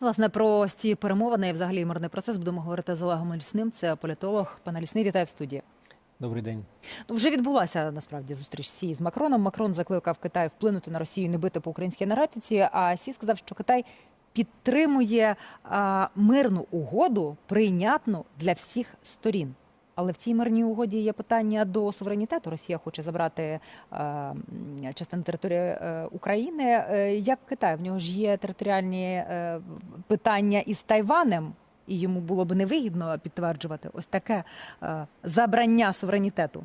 Власне, про ці перемовини і взагалі мирний процес будемо говорити з Олегом Лісним. Це політолог. Пане Лісний, вітаю в студії. Добрий день. Ну, вже відбулася насправді зустріч Сі з Макроном. Макрон закликав Китай вплинути на Росію, і не бити по українській енергетиці. А Сі сказав, що Китай підтримує а, мирну угоду, прийнятну для всіх сторін. Але в цій мирній угоді є питання до суверенітету. Росія хоче забрати е, частину території е, України. Е, як Китай? В нього ж є територіальні питання із Тайванем, і йому було б невигідно підтверджувати ось таке забрання суверенітету.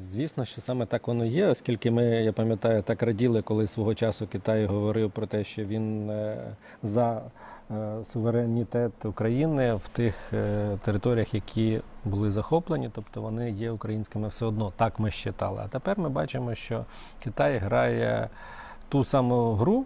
Звісно, що саме так воно є, оскільки ми, я пам'ятаю, так раділи, коли свого часу Китай говорив про те, що він за суверенітет України в тих е, територіях, які були захоплені, тобто вони є українськими все одно. Так ми считали. А тепер ми бачимо, що Китай грає ту саму гру,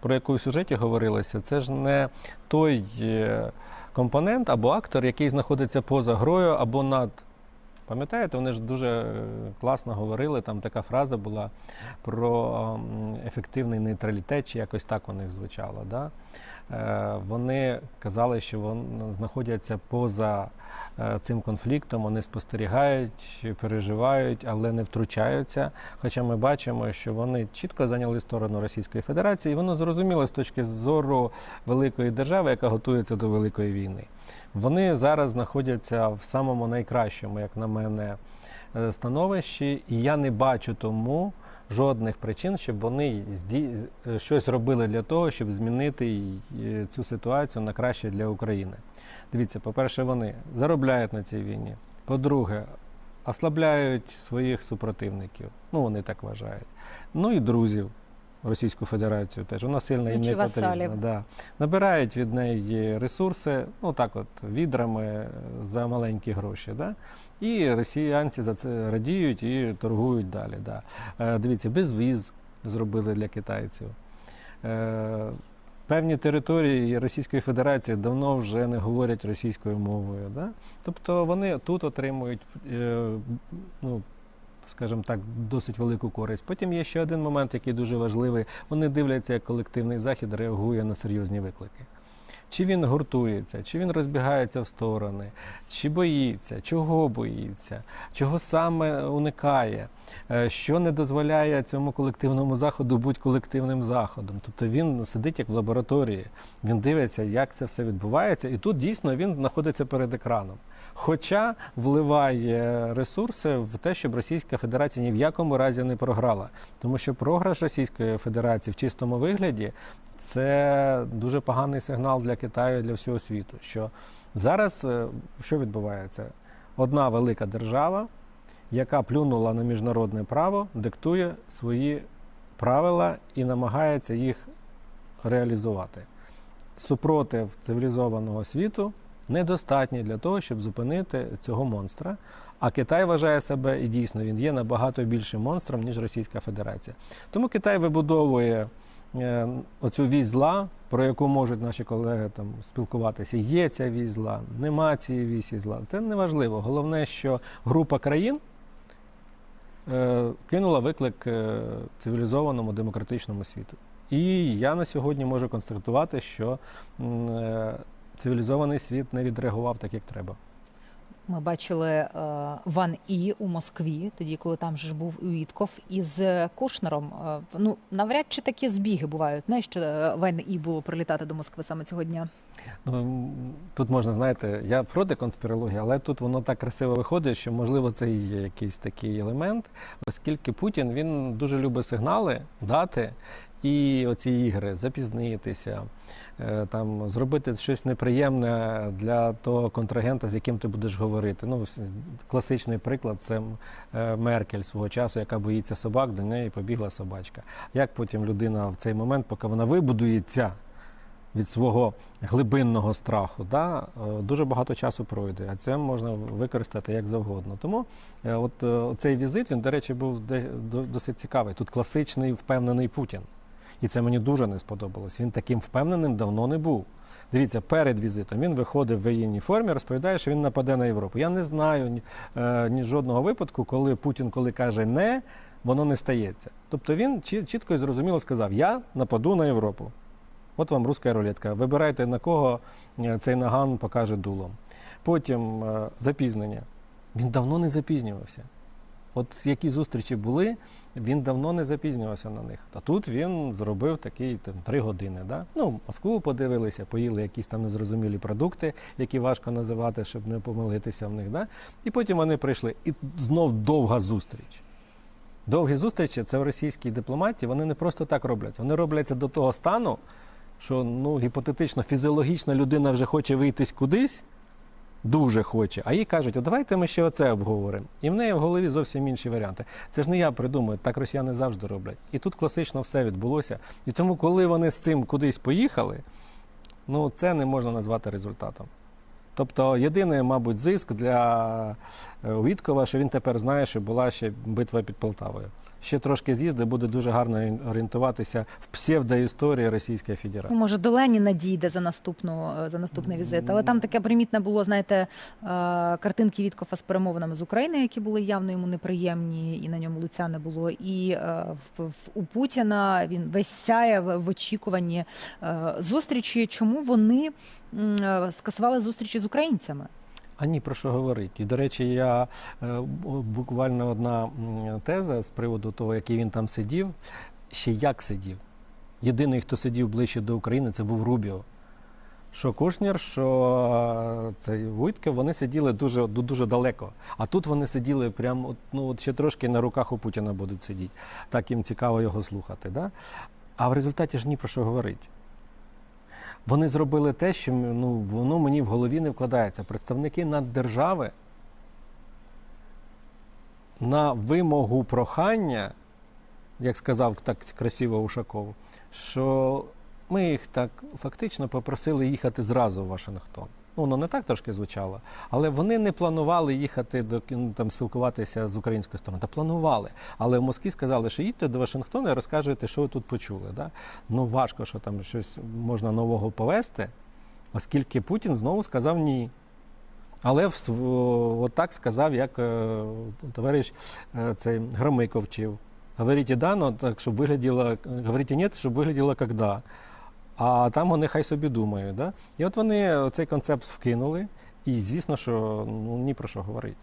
про яку в сюжеті говорилося. Це ж не той е, компонент або актор, який знаходиться поза грою або над. Пам'ятаєте, вони ж дуже е, класно говорили. Там така фраза була про ефективний нейтралітет, чи якось так у них звучало. Да? Е, Вони казали, що вони знаходяться поза е, цим конфліктом, вони спостерігають, переживають, але не втручаються. Хоча ми бачимо, що вони чітко зайняли сторону Російської Федерації, і воно зрозуміло з точки зору великої держави, яка готується до великої війни. Вони зараз знаходяться в самому найкращому, як на мене, е, становищі, і я не бачу тому жодних причин, щоб вони щось робили для того, щоб змінити е, цю ситуацію на краще для України. Дивіться, по-перше, вони заробляють на цій війні. По-друге, ослабляють своїх супротивників. Ну, вони так вважають. Ну і друзів. Російську Федерацію теж вона сильна Ну, не потрібна. Да. Набирають від неї ресурси, ну так от відрами за маленькі гроші. Да? І росіянці за це радіють і торгують далі. Да. Е, дивіться, безвіз зробили для китайців. Е, певні території Російської Федерації давно вже не говорять російською мовою. Да? Тобто вони тут отримують, е, ну, скажімо так, досить велику користь. Потім є ще один момент, який дуже важливий. Вони дивляться, як колективний захід реагує на серйозні виклики. Чи він гуртується, чи він розбігається в сторони, чи боїться, чого боїться, чого саме уникає, е, що не дозволяє цьому колективному заходу бути колективним заходом. Тобто він сидить як в лабораторії, він дивиться, як це все відбувається, і тут дійсно він знаходиться перед екраном. Хоча вливає ресурси в те, щоб Російська Федерація ні в якому разі не програла. Тому що програш Російської Федерації в чистому вигляді це дуже поганий сигнал для Китаю і для всього світу. Що зараз е, що відбувається? Одна велика держава, яка плюнула на міжнародне право, диктує свої правила і намагається їх реалізувати. Супротив цивілізованого світу недостатній для того, щоб зупинити цього монстра. А Китай вважає себе, і дійсно він є набагато більшим монстром, ніж Російська Федерація. Тому Китай вибудовує е, оцю вісь зла, про яку можуть наші колеги там спілкуватися. Є ця вісь зла, нема цієї вісі зла. Це не важливо. Головне, що група країн е, кинула виклик е, цивілізованому демократичному світу. І я на сьогодні можу констатувати, що е, цивілізований світ не відреагував так, як треба. Ми бачили е, Ван І у Москві, тоді, коли там ж був Уітков із Кошнером. Е, ну навряд чи такі збіги бувають. Не що е, Ван І було прилітати до Москви саме цього дня. Ну, тут можна, знаєте, я проти конспірології, але тут воно так красиво виходить, що можливо це і є якийсь такий елемент, оскільки Путін він дуже любить сигнали, дати. І оці ігри запізнитися, е, там зробити щось неприємне для того контрагента, з яким ти будеш говорити. Ну, класичний приклад це е, Меркель свого часу, яка боїться собак, до неї побігла собачка. Як потім людина в цей момент, поки вона вибудується від свого глибинного страху, да, е, дуже багато часу пройде, а це можна використати як завгодно. Тому е, от е, цей візит, він, до речі, був досить цікавий. Тут класичний впевнений Путін. І це мені дуже не сподобалось. Він таким впевненим давно не був. Дивіться, перед візитом він виходив в воєнній формі, розповідає, що він нападе на Європу. Я не знаю ні, ні жодного випадку, коли Путін, коли каже не, воно не стається. Тобто він чі- чітко і зрозуміло сказав: Я нападу на Європу. От вам руська рулетка. Вибирайте на кого е, цей наган покаже дулом. Потім е, запізнення. Він давно не запізнювався. От які зустрічі були, він давно не запізнювався на них. А тут він зробив такі там, три години. Да? Ну, Москву подивилися, поїли якісь там незрозумілі продукти, які важко називати, щоб не помилитися в них. Да? І потім вони прийшли. І знов довга зустріч. Довгі зустрічі це в російській дипломатії, вони не просто так робляться. Вони робляться до того стану, що ну, гіпотетично, фізіологічна людина вже хоче вийтись кудись, дуже хоче, а їй кажуть, а давайте ми ще оце обговоримо. І в неї в голові зовсім інші варіанти. Це ж не я придумую, так росіяни завжди роблять. І тут класично все відбулося. І тому, коли вони з цим кудись поїхали, ну це не можна назвати результатом. Тобто єдиний, мабуть, зиск для е, Віткова, що він тепер знає, що була ще битва під Полтавою. Ще трошки з'їзди, буде дуже гарно орієнтуватися в псевдоісторії Російської Федерації. Ну, може, до Леніна дійде за наступну за наступний візит. Але там таке примітне було, знаєте, е, картинки Віткофа з перемовинами з Україною, які були явно йому неприємні, і на ньому лиця не було. І е, в, в у Путіна він весь сяє в, очікуванні е, зустрічі. Чому вони скасували зустрічі з українцями? А ні, про що говорити. І, до речі, я е, буквально одна теза з приводу того, який він там сидів, ще як сидів. Єдиний, хто сидів ближче до України, це був Рубіо. Що Кушнір, що е, цей Вуйтке, вони сиділи дуже, дуже далеко. А тут вони сиділи прямо, ну, от ще трошки на руках у Путіна будуть сидіти. Так їм цікаво його слухати. Да? А в результаті ж ні про що говорить. Вони зробили те, що ну, воно мені в голові не вкладається. Представники наддержави на вимогу прохання, як сказав так красиво Ушаков, що ми їх так фактично попросили їхати зразу в Вашингтон. Ну, воно не так трошки звучало, але вони не планували їхати до ну, там спілкуватися з української сторони. Та планували. Але в Москві сказали, що їдьте до Вашингтона і розкажете, що ви тут почули. Да? Ну важко, що там щось можна нового повести, оскільки Путін знову сказав ні. Але в, от так сказав, як е, товариш е, цей Громиков вчив. Говорите да, но так, щоб вигляділо, говорите ні, щоб вигляділо когда. А там вони хай собі думають. Да? І от вони цей концепт вкинули, і звісно, що ну, ні про що говорить.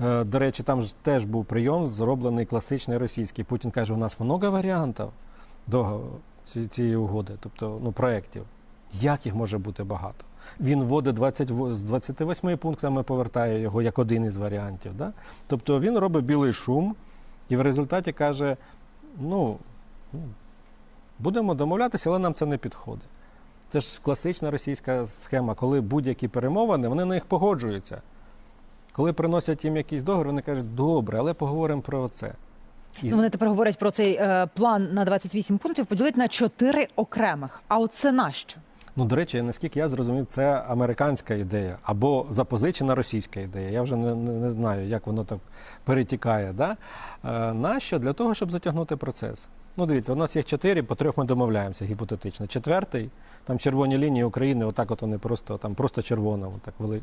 Е, До речі, там ж теж був прийом, зроблений класичний російський. Путін каже, у нас много варіантів до цієї угоди, тобто ну, проєктів. Як їх може бути багато? Він вводить 20, з 28 пунктами, повертає його як один із варіантів. Да? Тобто він робить білий шум і в результаті каже: ну, ну, будемо домовлятися, але нам це не підходить. Це ж класична російська схема, коли будь-які перемовини, вони на них погоджуються. Коли приносять їм якийсь договір, вони кажуть, добре, але поговоримо про це. І- Ну, вони тепер говорять про цей е, план на 28 пунктів поділити на 4 окремих. А оце нащо? Ну, до речі, наскільки я зрозумів, це американська ідея або запозичена російська ідея. Я вже не, не, знаю, як воно так перетікає. Да? Е, нащо? Для того, щоб затягнути процес. Ну, дивіться, у нас їх чотири, по трьох ми домовляємося гіпотетично. Четвертий, там червоні лінії України, отак от вони просто, там просто червоно, отак вели.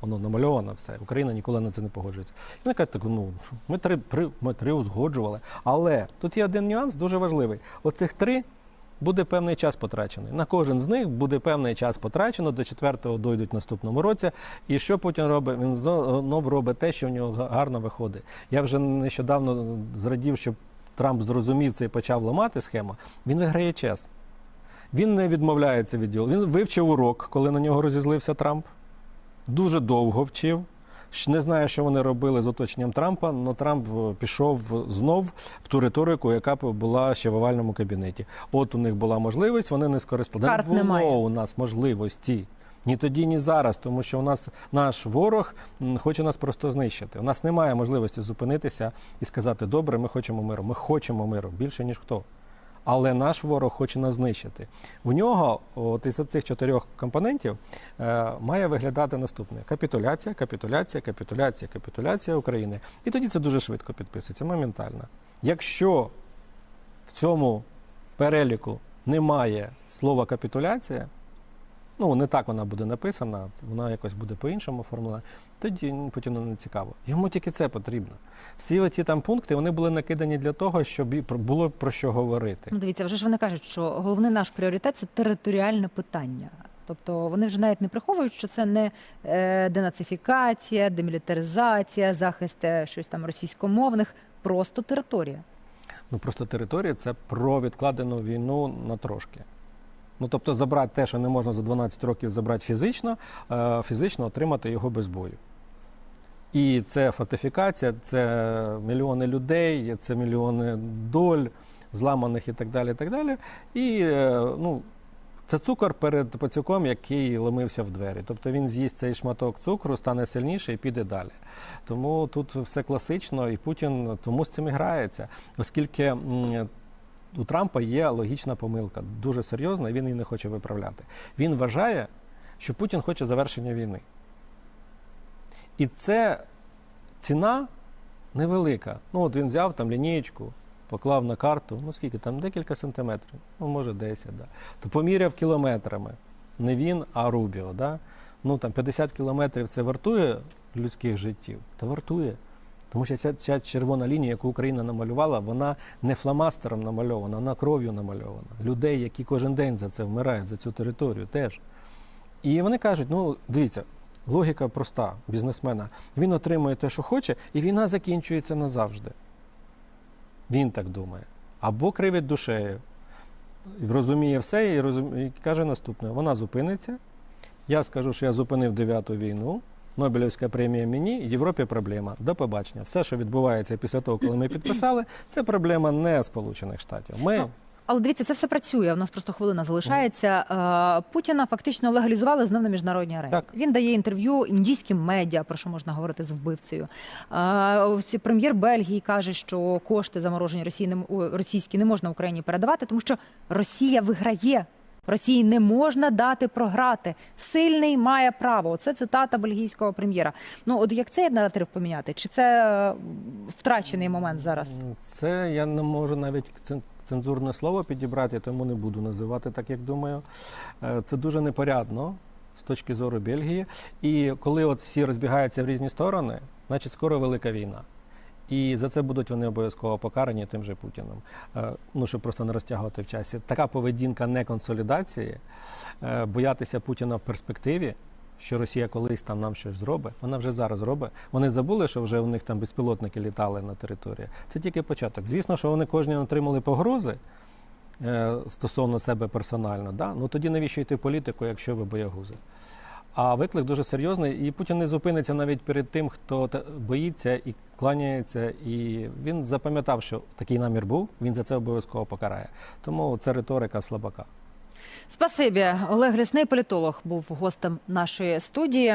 Воно намальовано все. Україна ніколи на це не погоджується. І вони кажуть, так, ну, ми три, при, ми три узгоджували. Але тут є один нюанс дуже важливий. Оцих три буде певний час потрачений. На кожен з них буде певний час потрачено, до четвертого дойдуть в наступному році. І що Путін робить? Він знов робить те, що в нього гарно виходить. Я вже нещодавно зрадів, що Трамп зрозумів це і почав ламати схему. Він виграє час. Він не відмовляється від діалогу. Він вивчив урок, коли на нього розізлився Трамп. Дуже довго вчив. Не знаю, що вони робили з оточенням Трампа, але Трамп е, пішов знов в ту риторику, яка була ще в овальному кабінеті. От у них була можливість, вони не скористалися. Карт не було немає. у нас можливості. Ні тоді, ні зараз, тому що у нас наш ворог хоче нас просто знищити. У нас немає можливості зупинитися і сказати, добре, ми хочемо миру. Ми хочемо миру більше, ніж хто. Але наш ворог хоче нас знищити. У нього, от із цих чотирьох компонентів, е, має виглядати наступне: капітуляція, капітуляція, капітуляція, капітуляція України. І тоді це дуже швидко підписується, моментально. Якщо в цьому переліку немає слова капітуляція, ну не так вона буде написана, вона якось буде по-іншому оформлена, тоді Путіну не цікаво. Йому тільки це потрібно. Всі оці там пункти вони були накидані для того, щоб було про що говорити. Ну, дивіться, вже ж вони кажуть, що головний наш пріоритет це територіальне питання. Тобто вони вже навіть не приховують, що це не е, денацифікація, демілітаризація, захист е, щось там російськомовних, просто територія. Ну просто територія це про відкладену війну на трошки. Ну тобто забрати те, що не можна за 12 років забрати фізично, е, фізично отримати його без бою. І це фортифікація, це мільйони людей, це мільйони доль, зламаних і так далі. І так далі. І е, ну, це цукор перед пацюком, який ломився в двері. Тобто він з'їсть цей шматок цукру, стане сильніше і піде далі. Тому тут все класично, і Путін тому з цим і грається, оскільки у Трампа є логічна помилка, дуже серйозна, і він її не хоче виправляти. Він вважає, що Путін хоче завершення війни. І це ціна невелика. Ну, от він взяв там лінієчку, поклав на карту, ну скільки там, декілька сантиметрів, ну може 10, да. то поміряв кілометрами. Не він, а Рубіо. Да? Ну там 50 кілометрів це вартує людських життів, то вартує. Тому що ця, ця червона лінія, яку Україна намалювала, вона не фломастером намальована, вона кров'ю намальована. Людей, які кожен день за це вмирають, за цю територію теж. І вони кажуть: ну, дивіться, логіка проста бізнесмена. Він отримує те, що хоче, і війна закінчується назавжди. Він так думає. Або кривить душею, розуміє все і, розум... і каже наступне: вона зупиниться. Я скажу, що я зупинив дев'яту війну. Нобелівська премія мені, Європі проблема. До побачення. Все, що відбувається після того, коли ми підписали, це проблема не Сполучених Штатів. Ми Ну, Але дивіться, це все працює. У нас просто хвилина залишається. Е, Путіна фактично легалізували знов на міжнародній арені. Так. Він дає інтерв'ю індійським медіа, про що можна говорити з вбивцею. Е, Прем'єр Бельгії каже, що кошти заморожені російські не можна Україні передавати, тому що Росія виграє. Росії не можна дати програти. Сильний має право. Оце цитата бельгійського прем'єра. Ну от як цей наратив поміняти? Чи це е, втрачений момент зараз? Це я не можу навіть цен- цензурне слово підібрати, тому не буду називати так, як думаю. Е, Це дуже непорядно з точки зору Бельгії. І коли от всі розбігаються в різні сторони, значить скоро велика війна. І за це будуть вони обов'язково покарані тим же Путіним. Е, Ну, щоб просто не розтягувати в часі. Така поведінка не консолідації, е, боятися Путіна в перспективі, що Росія колись там нам щось зробить, вона вже зараз робить. Вони забули, що вже у них там безпілотники літали на території. Це тільки початок. Звісно, що вони кожні отримали погрози е, стосовно себе персонально. Да? Ну тоді навіщо йти в політику, якщо ви боягузи? А виклик дуже серйозний, і Путін не зупиниться навіть перед тим, хто боїться і кланяється. І він запам'ятав, що такий намір був. Він за це обов'язково покарає. Тому це риторика слабака. Спасибі, Олег Лісний, політолог, був гостем нашої студії.